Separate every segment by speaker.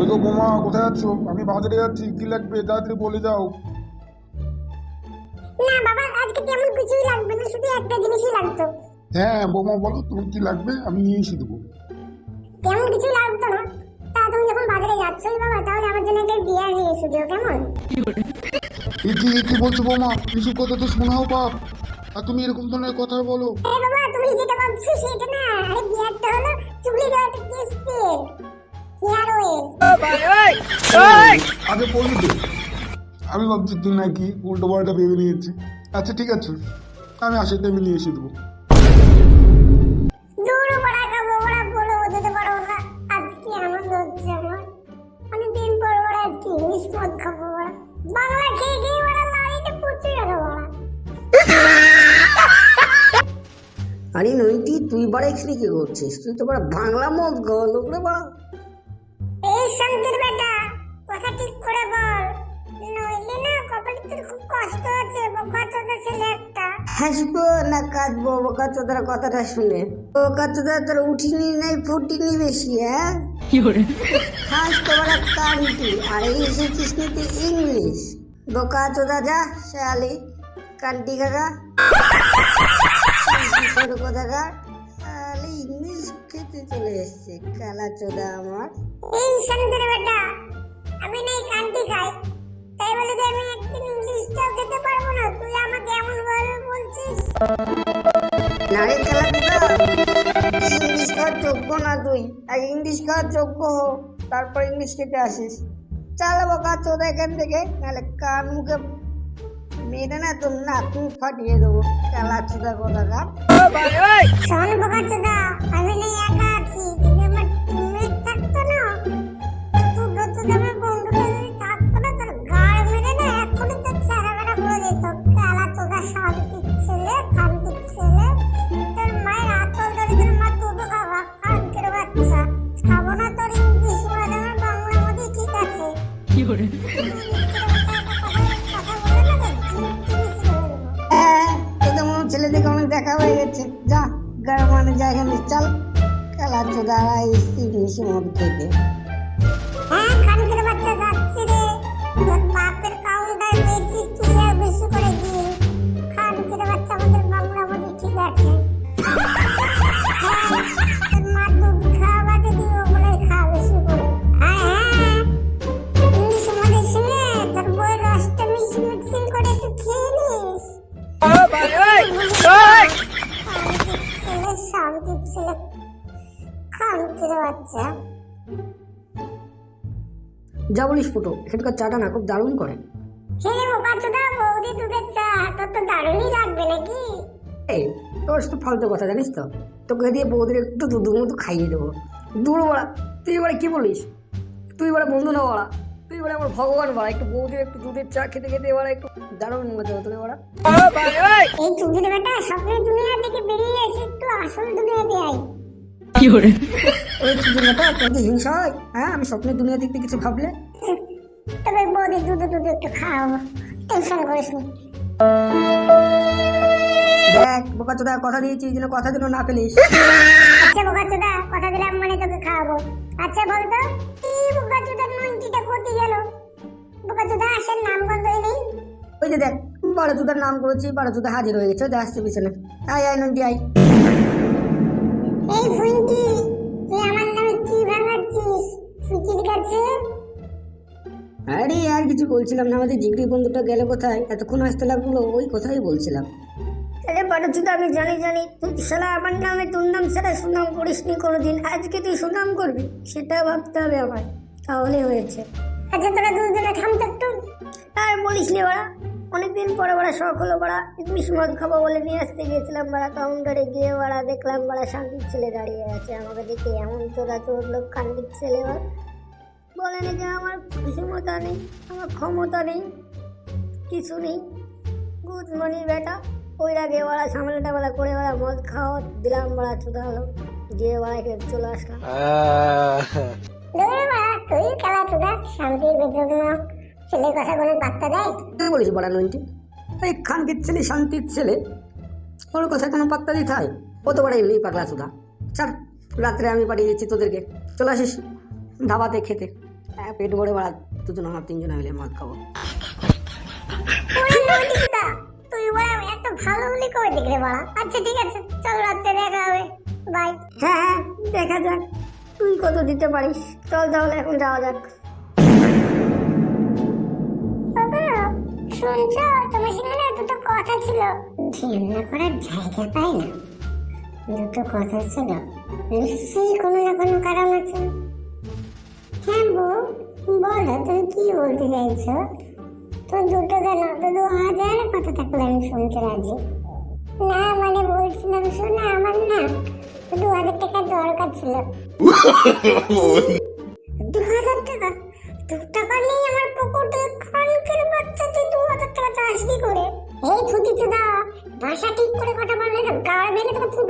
Speaker 1: ওই তো বোমা কোথায় যাচ্ছ? আমি বাজারে যাচ্ছি কি লাগবে? তাড়াতাড়ি বলে যাও।
Speaker 2: না বাবা আজকে তেমন কিছুই লাগবে না শুধু একটা জিনিসই লাগতো।
Speaker 1: হ্যাঁ বোমা বলো তুমি কি লাগবে? আমি নিয়ে এসে দেবো।
Speaker 2: তেমন কিছু লাগতো না। তা তুমি যখন বাজারে যাচ্ছই বাবা তাহলে আমার জন্য একটা বিয়ার নিয়ে এসে দিও কেমন?
Speaker 1: কি কি বলছো বোমা? কিছু কথা তো শোনাও বাপ। আর তুমি এরকম ধরনের কথা বলো।
Speaker 2: আরে বাবা তুমি যেটা ভাবছ সেটা
Speaker 1: আগে বলি তো আমি ভাবছি তুই নাকি উল্টো পাল্টা ভেবে নিয়েছি আচ্ছা ঠিক আছে। আমি আসার টাইমে নিয়ে এসে দেবো।
Speaker 2: দূর বড়া খাব বড়া বলো খেয়ে খেয়ে বড়া লাড়িতে পুচে গেল বড়া
Speaker 3: আরে নইটি তুই বাড়া এখানে কি করছিস? তুই তো বাড়া বাংলা মদ গল লোকরে বাড়া।
Speaker 2: এই শান্তির বেটা কথা ঠিক করে বল। নইলে না কপালে তোর খুব কষ্ট আছে বোকা চোদা ছেলে একটা।
Speaker 3: হাসবো না কাঁদবো বোকা চোদার কথাটা শুনে। বোকা চোদা তোর উঠিনি নাই ফুটিনি বেশি হ্যাঁ? হাস তো বাড়া কান্তি আর এই এসেছিস কিন্তু ইংলিশ? বোকা চোদা যা শালি কান্তি কাকা। ছোট কোথাকার? শালি ইংলিশ খেতে চলে এসছে কালা চোদা আমার।
Speaker 2: এই শান্তির বেটা আমি নাই কান্তি খাই। তাই বলে যে আমি একদিন ইংলিশটাও খেতে পারব না। তুই আমাকে এমন ভাবে বলছিস?
Speaker 3: নারে খেলা ইংলিশ খাওয়ার যোগ্য না তুই? আগে ইংলিশ খাওয়ার যোগ্য হো তারপর ইংলিশ খেতে আসিস। চালা বোকা চোদা এখান থেকে? নাহলে কান মুখে মেরে না তোর মুখ ফাটিয়ে দেবো। খেলা চোদা কোথাকার
Speaker 2: শোন বোকা চোদা আমি নাই একা আছি। ইংলিশ
Speaker 3: মদ খেতে এখানকার চাটা না খুব দারুণ করে।
Speaker 2: হে বোকাচোদা বৌদি দুধের চা তোর তো দারুণই লাগবে নাকি?
Speaker 3: এই তোর শুধু ফালতু কথা জানিস তো? তোকে দিয়ে বৌদির একটু দুধুর মতো খাইয়ে দেবো। দূর বড়া তুই এবারে কি বলিস? তুই এবারে বন্ধু না বড়া তুই এবারে আমার ভগবান বড়া একটু বৌদির একটু দুধের চা খেতে খেতে এবারে একটু দারুণ মজা হতো বড়া
Speaker 2: এই চুদির বেটা স্বপ্নের দুনিয়া থেকে বেরিয়ে এসে একটু আসল দুনিয়াতে আই
Speaker 3: ওই তোর কি হিংসা হয়? হ্যাঁ আমি স্বপ্নের দুনিয়া দেখতে কিছু ভাবলে?
Speaker 2: তবে বৌদি দুধে দুধে একটু খাওয়াবো টেনশন করিস নি।
Speaker 3: দেখ বোকা চোদা কথা দিয়েছি এই জন্য কথা যেন না পেলিস
Speaker 2: আচ্ছা বোকাচোদা কথা দিলাম মানে তোকে খাওয়াবো। আচ্ছা বলতো এই বোকাচোদার নইটিটা কোথায় গেল? বোকাচোদা আসের নাম বন্ধই নেই।
Speaker 3: ওই যে দেখ বড় চোদার নাম করেছি বড় চোদা হাজির হয়ে গেছে যে আসছে পিছনে। আয় আয় আয়।
Speaker 2: এই ফুইন্টি কিছু
Speaker 3: বলছিলাম না আমাদের জিগরি বন্ধুটা গেলে কোথায়? এতক্ষণ আসতে লাগল ওই কথাই বলছিলাম। আরে বড়চুদা আমি জানি জানি। তুই শালা আমার নামে তোর নাম ছাড়া সুনাম করিসনি কোনোদিন। আজকে তুই সুনাম করবি সেটা ভাবতে হবে আমার তাহলে হয়েছে।
Speaker 2: আচ্ছা তোরা দুজনে থাম তো একটু।
Speaker 3: আর বলিস নি বাড়া অনেকদিন পরে বাড়া শখ হলো বাড়া। ইংলিশ মদ খাব বলে নিয়ে আসতে গিয়েছিলাম বাড়া। কাউন্টারে গিয়ে বাড়া দেখলাম বাড়া শান্তির ছেলে দাঁড়িয়ে আছে। আমাকে দেখে এমন চোরা চোর লোক কান্দির ছেলে ওর বলে নাকি আমার ক্ষমতা নেই আমার ক্ষমতা নেই কিছু নেই। গুড মর্নিং বেটা। ওই আগে বাড়া সামলাটা বেলা করে বাড়া মদ খাওয়া দিলাম বাড়া চোদা হলো দিয়ে বাড়া এখানে চলে আসলাম।
Speaker 2: তুই খেলা চোদা শান্তির জন্য ছেলে কথা কোনো পাত্তা দেয়?
Speaker 3: কি বলিস বড়া নইনটি এই খানকির ছেলে শান্তির ছেলে। ওর কথা কোনো পাত্তা দিতে হয়? ও তো বড় এমনি পাগলা সুধা চল রাত্রে আমি পাঠিয়ে দিচ্ছি তোদেরকে। চলে আসিস ধাবাতে খেতে।
Speaker 4: হ্যাঁ পেট ভরে বাড়া দুজন আমার তিনজন মিলে মদ খাব।
Speaker 2: তুই বড়া এত ভালো হলি কবে দেখলে বড়া? আচ্ছা ঠিক আছে চল রাত্রে দেখা হবে বাই
Speaker 3: হ্যাঁ হ্যাঁ দেখা যাক তুই কত দিতে পারিস? চল তাহলে এখন যাওয়া যাক।
Speaker 2: শুনছ? তোমার সঙ্গে না দুটো কথা ছিল। ঝামেলা করার জায়গা পাই না। দুটো কথা ছিল নিশ্চয়ই কোনো না কোনো কারণ আছে। হ্যাঁ বউ বলো, তুমি কি বলতে চাইছো? তো দুটো কেন তো হাজার কথা থাকলে আমি শুনতে রাজি। না মানে বলছিলাম শোনা, আমার না দু হাজার টাকা দরকার ছিল। দু হাজার টাকা? দু টাকা নেই আমার পকেটে খানকের বাচ্চা, তুই দু হাজার টাকা চাস কি করে? এই ফুটি চুদা ভাষা ঠিক করে কথা বললে তো গাড় ভেঙে তোকে ফুটো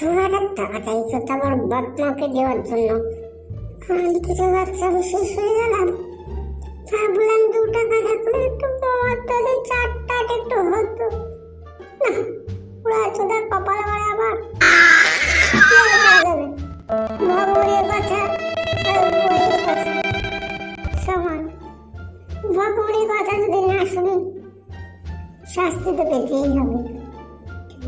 Speaker 2: হাজার টাকা চাইছো তোমার বাপমাকে দেওয়ার জন্য। খান কিছু বাচ্চা আমি শেষ হয়ে গেলাম। ভাবলাম দু টাকা থাকলে একটু তাহলে চারটা একটু হতো। না পুরা চোদার কপালে মারে আবার। ভগবানের কথা সমান, ভগবানের কথা যদি না শুনি, শাস্তি তো পেতেই হবে।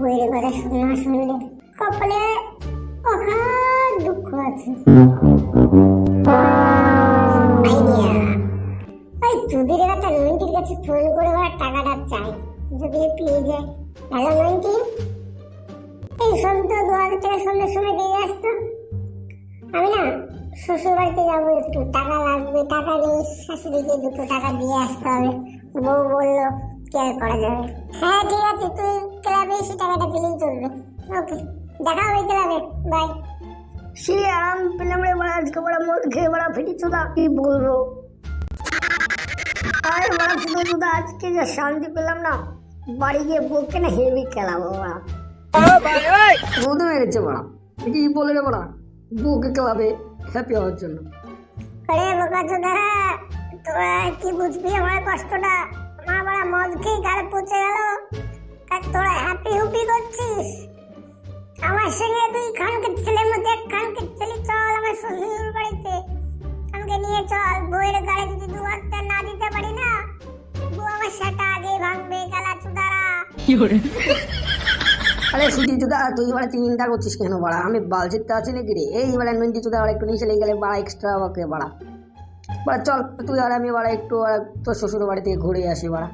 Speaker 2: বইয়ের কথা শুনে না শুনলে ওই চুদির একটা নইন্টির কাছে ফোন করে ওরা টাকাটা চাই যদি পেয়ে যায়। হ্যালো নইন্টি এই সন্ধ্যা দু হাজার টাকা সন্ধ্যের দিয়ে আসতো। আমি না শ্বশুর বাড়িতে যাব একটু, টাকা লাগবে, টাকা নেই, শাশুড়িকে দুটো টাকা দিয়ে আসতে হবে। বউ বলল, কি আর করা যাবে? হ্যাঁ ঠিক আছে, তুই ক্লাবে এসে টাকাটা দিলেই চলবে। ওকে, দেখা হবে ক্লাবে বাই
Speaker 3: সে আজকে বড়া মদ খেয়ে বড়া ফিটি চুদা কি বলব? আরে বড়া শুধু শুধু আজকে যা শান্তি পেলাম না, বাড়ি গিয়ে বউকে না হেভি খেলাবো বড়া।
Speaker 4: বৌদি মেরেছে বড়া। কি বলে রে বড়া, বউকে খেলাবে হ্যাপি হওয়ার জন্য।
Speaker 2: আরে বোকা চোদা তোরা কি বুঝবি আমার কষ্টটা? আমার বড় মদ খেয়ে গালে পচে গেল, আর তোরা হ্যাপি হুপি করছিস? আমার সঙ্গে
Speaker 4: আরে সুটি চুদা তুই এবারে চিন্তা করছিস কেন? বাড়া আমি বালচিত্তে আছি নাকি রে? এই এবারে নন্টি চুদা আবার একটু নিচে লেগে গেলে বাড়া এক্সট্রা ওকে বাড়া। বাড়া চল তুই আর আমি বাড়া একটু তোর শ্বশুর বাড়ি থেকে ঘুরে আসি বাড়া।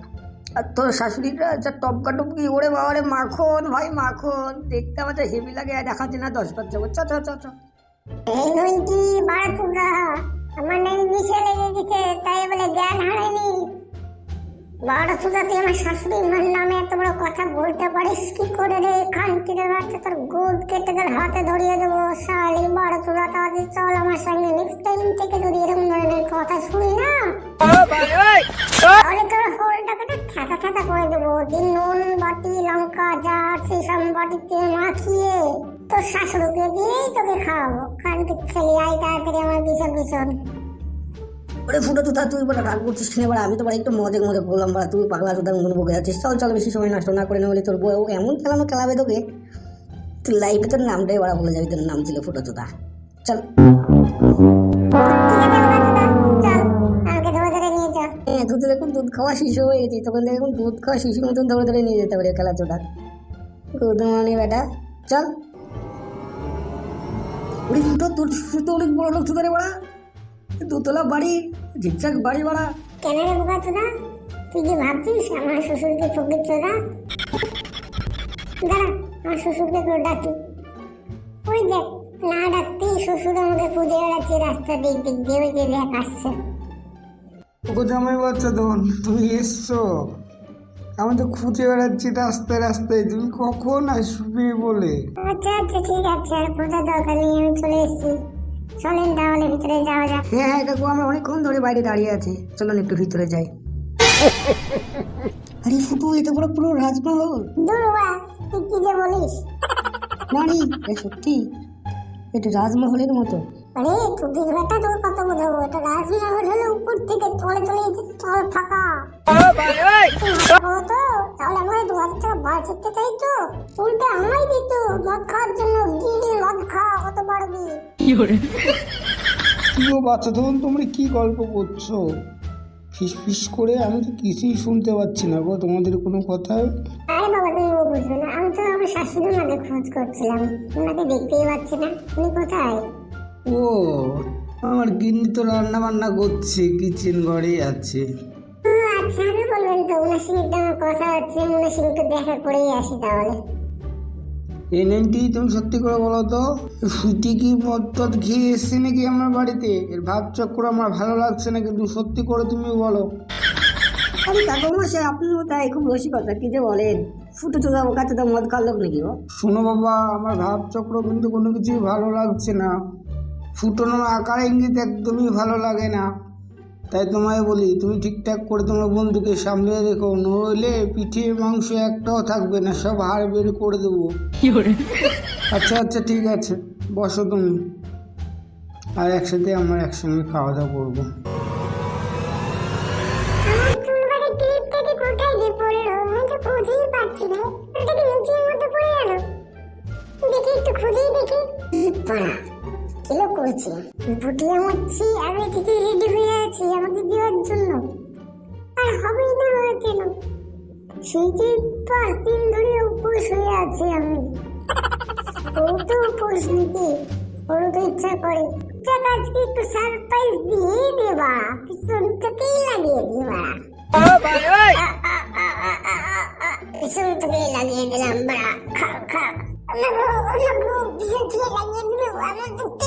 Speaker 4: আর তোর শাশুড়িটা যা টপকা টপকি ওরে বাবা রে মাখন ভাই মাখন দেখতে আমার যা হেভি লাগে দেখাচ্ছে না দশ বার যাব চ চ চ চ।
Speaker 2: এই নইটি বাড়া চুদা আমার নেই মিশে লেগে গেছে তাই বলে জ্ঞান হারায়নি। বড় চুদা তুই আমার শাশুড়ি মার নামে এত বড় কথা বলতে পারিস কি করে রে? খানকিরে বাচ্চা তোর গুদ কেটে তোর হাতে ধরিয়ে দেবো। শালি বড় চুদা তাহলে চল আমার সঙ্গে নেক্সট টাইম থেকে যদি এরকম ধরনের কথা শুনি না, তাহলে তোর হোলটাকে না ঠাটা ঠাটা করে দেবো। দিন নুন, বাটি, লঙ্কা, যা আছে সব বাটিতে মাখিয়ে তোর শাশুড়িকে দিয়েই তোকে খাওয়াবো। খানকে ছেলে, আয় তাড়াতাড়ি আমার পিছন পিছন
Speaker 4: ওরে ফুটো তুই তুই বলে রাগ করছিস কিনে? বাড়া আমি তো একটু মজা মজা করলাম বা তুই পাগলা তোদের মতন বকে যাচ্ছিস। চল চল, বেশি সময় নষ্ট না করে না বলে তোর বউ। এমন খেলানো খেলাবে তোকে? তুই লাইফে তোর নামটাই বাড়া বলে যাবি, তোর নাম ছিল ফুটো চোদা চল। হ্যাঁ তুই তো দুধ খাওয়া শিশু হয়ে গেছিস তখন দেখুন দুধ খাওয়া শিশুর মতন ধরে ধরে নিয়ে যেতে পারে খেলা চোদা। দুধ মানে বেটা চল। ওরে তোর অনেক বড় লোক রে বাড়া। দুতলা বাড়ি ঝিকঝাক বাড়ি বাড়া
Speaker 2: কেন রে বোকা চোদা তুই কি ভাবছিস আমার শ্বশুরকে ফকির চোদা দাঁড়া আমার শ্বশুরকে করে ডাকি। ওই দেখ না ডাকতেই শ্বশুর আমাকে খুঁজে বেড়াচ্ছে রাস্তা দিক দিক দিয়ে ওই যে দেখ আসছে।
Speaker 1: ওগো জামাই বাচ্চা দোন তুমি এসছো? আমি তো খুঁজে বেড়াচ্ছি রাস্তায় রাস্তায় তুমি কখন আসবে বলে?
Speaker 2: আচ্ছা আচ্ছা ঠিক আছে আর খোঁজার দরকার নেই আমি চলে এসেছি। চলেন তাহলে ভিতরে যাওয়া যাক।
Speaker 4: হ্যাঁ হ্যাঁ কাকু আমরা অনেকক্ষণ ধরে বাইরে দাঁড়িয়ে আছি। চলুন একটু ভিতরে যাই। আরে ফুটু এটা পুরো পুরো রাজমহল।
Speaker 2: দূর বাবা তুই কি যে বলিস?
Speaker 4: নানি এ সত্যি এটা রাজমহলের মতো।
Speaker 2: আরে তুই ঘাটা তোর কত বোঝাবো এটা রাজমহল হলো উপর থেকে তলে তলে এই যে তল ফাঁকা। তো তাহলে আমাকে দু হাজার টাকা বাড় চাই তো। উল্টে আমায় দিত মদ খাওয়ার জন্য গিয়ে মদ খা কত পারবি
Speaker 1: কি বাচ্চা তখন তোমরা কি গল্প করছ? ফিস ফিস করে আমি তো কিছুই শুনতে পাচ্ছি না গো তোমাদের কোনো কথাই
Speaker 2: আরে বাবা তুমি ও বুঝবে না আমি তো আমার শাশুড়ি মাকে খোঁজ করছিলাম। ওনাকে দেখতেই পাচ্ছি না উনি কোথায়?
Speaker 1: ও আমার গিন্নি তো রান্না বান্না করছে কিচেন ঘরেই আছে।
Speaker 2: আগে বলবেন তো ওনার সঙ্গে একটু আমার কথা হচ্ছে ওনার সঙ্গে একটু দেখা করেই আসি তাহলে।
Speaker 1: এই নাইনটি তুমি সত্যি করে বলো তো সুটি কি মদ টদ খেয়ে এসছে নাকি আমার বাড়িতে? এর ভাব চক্র আমার ভালো লাগছে না কিন্তু সত্যি করে তুমি বলো।
Speaker 4: আরে কাকু মশাই আপনিও তাই খুব রসিকতা কি যে বলেন? ফুটু চোদা বোকা চোদা মদ খাওয়ার লোক নাকি ও?
Speaker 1: শোনো বাবা আমার ভাব চক্র কিন্তু কোনো কিছুই ভালো লাগছে না। ফুটনো আকার ইঙ্গিত একদমই ভালো লাগে না। তাই তোমায় বলি তুমি ঠিকঠাক করে তোমার বন্ধুকে সামলে রেখো নইলে পিঠে মাংস একটাও থাকবে না সব হাড় বের করে দেবো। আচ্ছা আচ্ছা ঠিক আছে বসো তুমি। আর একসাথে আমরা একসঙ্গে খাওয়া দাওয়া করব
Speaker 2: খুঁজেই দেখি একটু খুঁজেই দেখি। পড়া কিলো করছে ফুটিয়ে মারছি আগে থেকে রেডি হয়ে আছি, আমাকে দেওয়ার জন্য। আর হবেই না হয় কেন? সেই যে পাঁচ দিন ধরে উপোস হয়ে আছি আমি। ও তো উপোস নাকি ওরও তো ইচ্ছা করে। যাক, আজকে একটু সারপ্রাইজ দিয়ে দেবা পিছন লাগিয়ে দেবা পিছন থেকেই লাগিয়ে দিলাম বড়া খাও খাও লাগো লাগো লাগিয়ে দিল আমার বুকতে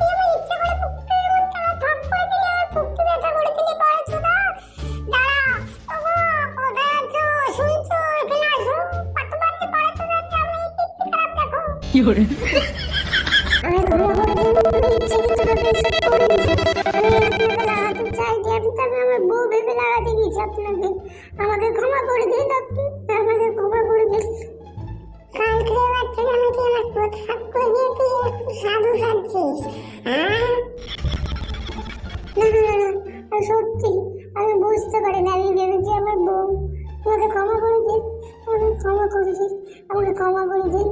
Speaker 2: গেছি আপনাকে আমাকে ক্ষমা করে? দিন আমাকে ক্ষমা করে দিন কালকে বাচ্চা আমাকে আমার প্রস্তাব করে দিয়ে সাধু সাজছিস হ্যাঁ না সত্যি আমি বুঝতে পারি না আমি ভেবেছি আমার বউ আমাকে ক্ষমা করে দিন আমাকে ক্ষমা করে দিন আমাকে ক্ষমা করে দিন।